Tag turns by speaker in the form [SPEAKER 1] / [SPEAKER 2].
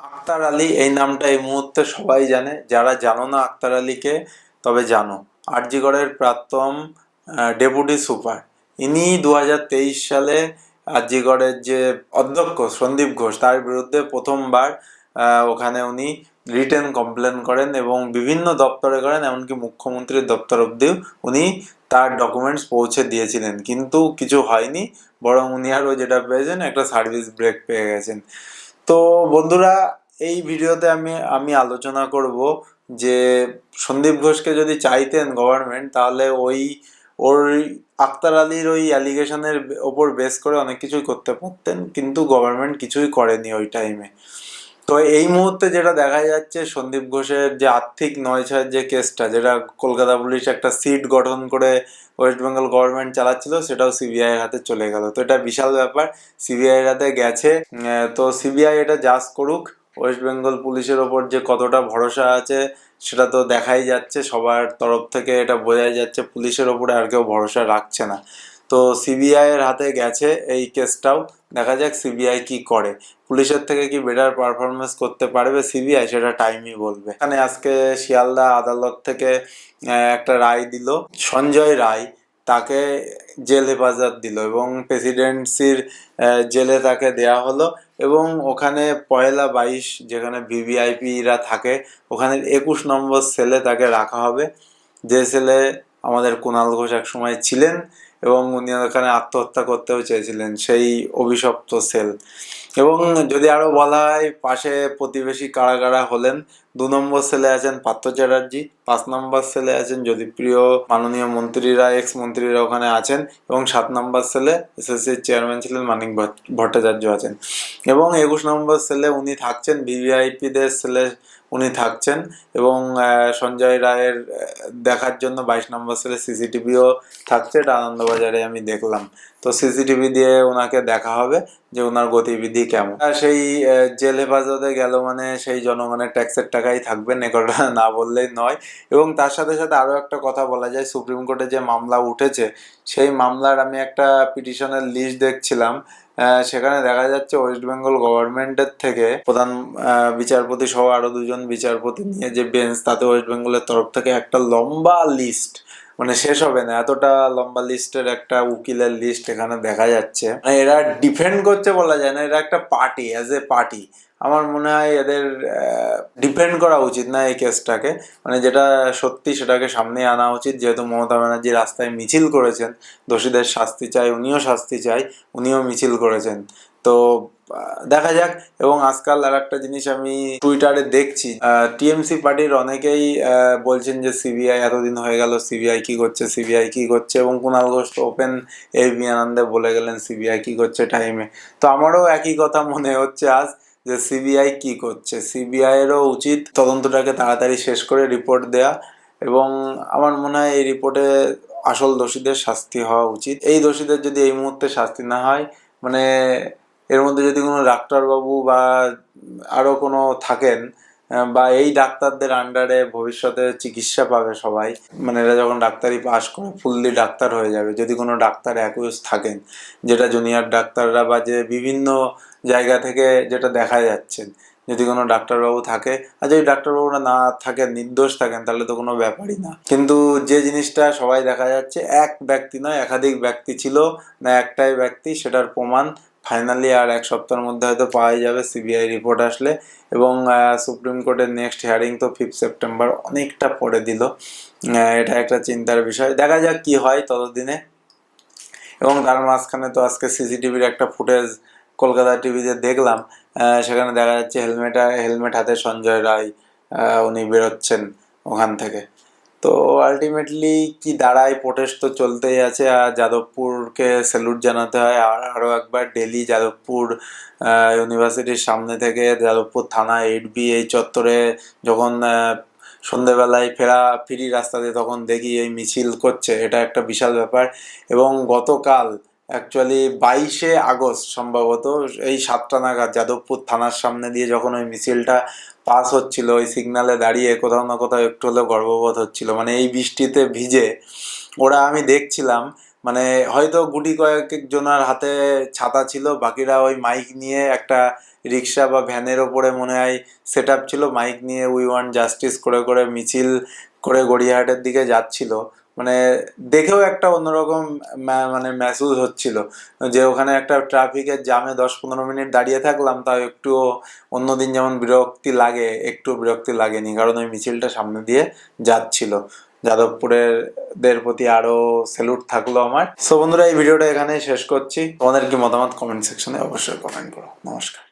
[SPEAKER 1] আক্তার আলী এই নামটা এই মুহূর্তে সবাই জানে। যারা জানো না আক্তার আলীকে, তবে জানো। আরজিগড়ের প্রাক্তন ডেপুটি সুপার। ইনি দু হাজার তেইশ সালে আরজিগড়ের যে অধ্যক্ষ সন্দীপ ঘোষ, তার বিরুদ্ধে প্রথমবার ওখানে উনি রিটেন কমপ্লেন করেন এবং বিভিন্ন দপ্তরে করেন, এমনকি মুখ্যমন্ত্রীর দপ্তর অব্দিও উনি তার ডকুমেন্টস পৌঁছে দিয়েছিলেন। কিন্তু কিছু হয়নি, বরং উনি আরও যেটা পেয়েছেন, একটা সার্ভিস ব্রেক পেয়ে গেছেন। তো বন্ধুরা, এই ভিডিওতে আমি আমি আলোচনা করব যে সন্দীপ ঘোষকে যদি চাইতেন গভর্নমেন্ট তাহলে ওই, ওর আক্তার আলীর ওই অ্যালিগেশনের ওপর বেস করে অনেক কিছুই করতে পারতেন, কিন্তু গভর্নমেন্ট কিছুই করেনি ওই টাইমে তো এই মুহূর্তে যেটা দেখা যাচ্ছে, সন্দীপ ঘোষের যে আর্থিক নয় ছয়ের যে কেসটা, যেটা কলকাতা পুলিশ একটা সিট গঠন করে ওয়েস্ট বেঙ্গল গভর্নমেন্ট চালাচ্ছিল, সেটাও সিবিআই এর হাতে চলে গেল। তো এটা বিশাল ব্যাপার সিবিআই এর হাতে গেছে। তো সিবিআই এটা জাজ করুক ওয়েস্ট বেঙ্গল পুলিশের ওপর যে কতটা ভরসা আছে, সেটা তো দেখাই যাচ্ছে। সবার তরফ থেকে এটা বোঝাই যাচ্ছে, পুলিশের ওপরে আর কেউ ভরসা রাখছে না। তো সিবিআই এর হাতে গেছে এই কেসটাও দেখা যাক সিবিআই কি করে। পুলিশের থেকে কি বেটার পারফরমেন্স করতে পারবে সিবিআই সেটা টাইমই বলবে। এখানে আজকে শিয়ালদা আদালত থেকে একটা রায় দিল। সঞ্জয় রায় তাকে জেল হেফাজত দিল এবং প্রেসিডেন্সির জেলে তাকে দেয়া হলো এবং ওখানে পয়লা বাইশ যেখানে ভিভিআইপিরা থাকে, ওখানে একুশ নম্বর সেলে তাকে রাখা হবে। যে সেলে আমাদের কুণাল ঘোষ এক সময় ছিলেন এবং উনি ওখানে আত্মহত্যা করতেও চেয়েছিলেন, সেই অভিশপ্ত সেল। এবং যদি আরও বলা হয়, পাশে প্রতিবেশী কারা কারা হলেন, দু নম্বর সেলে আছেন পার্থ চ্যাটার্জি, পাঁচ নম্বর সেলে আছেন যদি প্রিয় মাননীয় মন্ত্রীরা এক্স মন্ত্রীরা ওখানে আছেন, এবং সাত নম্বর সেলে এসএসসির চেয়ারম্যান ছিলেন মানিক ভট্টাচার্য আছেন। এবং একুশ নম্বর সেলে উনি থাকছেন, ভিভিআইপিদের সেলে উনি থাকছেন এবং সঞ্জয় রায়ের দেখার জন্য বাইশ নম্বর সেলে সিসিটিভিও থাকছে, এটা আনন্দবাজারে আমি দেখলাম। তো সিসিটিভি দিয়ে ওনাকে দেখা হবে যে ওনার গতিবিধি কেমন। সেই জেল হেফাজতে গেল মানে সেই জনগণের ট্যাক্সের টাকাই থাকবে, নেকটা না বললেই নয়। এবং তার সাথে সাথে আরও একটা কথা বলা যায়, সুপ্রিম কোর্টে যে মামলা উঠেছে, সেই মামলার আমি একটা পিটিশনের লিস্ট দেখছিলাম সেখানে দেখা যাচ্ছে ওয়েস্ট বেঙ্গল গভর্নমেন্টের থেকে প্রধান বিচারপতি সহ আরও দুজন বিচারপতি নিয়ে যে বেঞ্চ তাতে ওয়েস্ট বেঙ্গলের তরফ থেকে একটা লম্বা লিস্ট মানে শেষ হবে না, এতটা লম্বা লিস্টের একটা উকিলের লিস্ট এখানে দেখা যাচ্ছে। এরা ডিফেন্ড করছে বলা যায় না, এরা একটা পার্টি অ্যাজ এ পার্টি আমার মনে হয় এদের ডিপেন্ড করা উচিত না এই কেসটাকে মানে যেটা সত্যি সেটাকে সামনে আনা উচিত। যেহেতু মমতা ব্যানার্জি রাস্তায় মিছিল করেছেন, দোষীদের শাস্তি চাই, উনিও শাস্তি চাই, উনিও মিছিল করেছেন। তো দেখা যাক। এবং আজকাল আর একটা জিনিস আমি টুইটারে দেখছি টিএমসি পার্টির অনেকেই বলছেন যে সিবিআই এতদিন হয়ে গেল সিবিআই কি করছে সিবিআই কি করছে? এবং কুণাল ঘোষ তো ওপেন বি আনন্দে বলে গেলেন সিবিআই কি করছে টাইমে তো আমারও একই কথা মনে হচ্ছে আজ। যে সিবিআই কি করছে? সিবিআইয়েরও উচিত তদন্তটাকে তাড়াতাড়ি শেষ করে রিপোর্ট দেয়া এবং আমার মনে হয় এই রিপোর্টে আসল দোষীদের শাস্তি হওয়া উচিত। এই দোষীদের যদি এই মুহূর্তে শাস্তি না হয় মানে এর মধ্যে যদি কোনো ডাক্তারবাবু বা আরও কোনো থাকেন বা এই ডাক্তারদের আন্ডারে ভবিষ্যতে চিকিৎসা পাবে সবাই। মানে এরা যখন ডাক্তারি পাস করে ফুললি ডাক্তার হয়ে যাবে। যদি কোনো ডাক্তার অ্যাকুইজ থাকেন, যেটা জুনিয়র ডাক্তাররা বা যে বিভিন্ন জায়গা থেকে যেটা দেখা যাচ্ছে, যদি কোনো ডাক্তারবাবু থাকে, আর যদি ডাক্তারবাবুরা না থাকেন, নির্দোষ থাকেন, তাহলে তো কোনো ব্যাপারই না। কিন্তু যে জিনিসটা সবাই দেখা যাচ্ছে, এক ব্যক্তি নয়, একাধিক ব্যক্তি ছিল, না একটাই ব্যক্তি, সেটার প্রমাণ ফাইনালি আর এক সপ্তাহের মধ্যে হয়তো পাওয়া যাবে সিবিআই রিপোর্ট আসলে। এবং সুপ্রিম কোর্টের নেক্সট হিয়ারিং তো ফিফথ সেপ্টেম্বর অনেকটা পরে দিল। এটা একটা চিন্তার বিষয়। দেখা যাক কি হয় ততদিনে। এবং তার মাঝখানে তো আজকে সিসিটিভির একটা ফুটেজ কলকাতা টিভিতে দেখলাম। সেখানে দেখা যাচ্ছে হেলমেট হেলমেট হাতে সঞ্জয় রায় উনি বেরোচ্ছেন ওখান থেকে। তো আলটিমেটলি কি দাঁড়ায়? প্রোটেস্ট তো চলতেই আছে। আর যাদবপুরকে স্যালুট জানাতে হয়। আর আরও একবার ডেলি যাদবপুর ইউনিভার্সিটির সামনে থেকে যাদবপুর থানা এইট বি এই চত্বরে যখন সন্ধেবেলায় ফেরা, ফিরি রাস্তাতে তখন দেখি এই মিছিল করছে। এটা একটা বিশাল ব্যাপার। এবং গতকাল অ্যাকচুয়ালি বাইশে আগস্ট সম্ভবত এই সাতটা নাগাদ যাদবপুর থানার সামনে দিয়ে যখন ওই মিছিলটা পাস হচ্ছিল, ওই সিগনালে দাঁড়িয়ে কোথাও না কোথাও একটু হলেও গর্ববোধ হচ্ছিল। মানে এই বৃষ্টিতে ভিজে ওরা আমি দেখছিলাম মানে হয়তো গুটি কয়েক জনের হাতে ছাতা ছিল, বাকিরা ওই মাইক নিয়ে একটা রিক্সা বা ভ্যানের ওপরে মনে হয় সেট ছিল মাইক নিয়ে উই ওয়ান্ট জাস্টিস করে করে মিছিল করে গড়িয়াহাটের দিকে যাচ্ছিল। মানে দেখেও একটা অন্যরকম মানে মেসেজ হচ্ছিল। যে ওখানে একটা ট্রাফিকের জামে দশ পনেরো মিনিট দাঁড়িয়ে থাকলাম, তাও একটু অন্যদিন যেমন বিরক্তি লাগে, একটু বিরক্তি লাগেনি, কারণ ওই মিছিলটা সামনে দিয়ে যাচ্ছিল। যাদবপুরের দের প্রতি আরও স্যালুট থাকল আমার। সো বন্ধুরা, এই ভিডিওটা এখানে শেষ করছি। তোমাদের কি মতামত? কমেন্ট সেকশনে অবশ্যই কমেন্ট করো। নমস্কার।